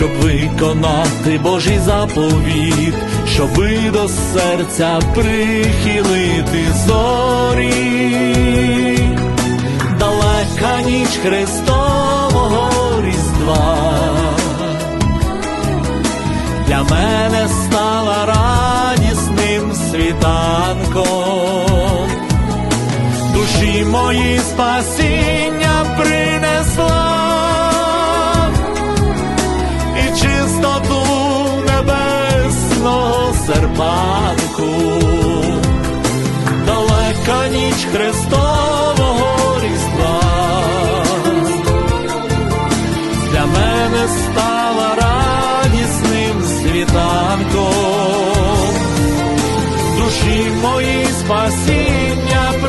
щоб виконати Божий заповіт, щоби до серця прихилити зорі, далека ніч Христового Різдва. Для мене стала радісним світанком, душі мої спасіння серпанку, далека ніч Христового Різдва для мене стала радісним світанком, душі мої спасіння.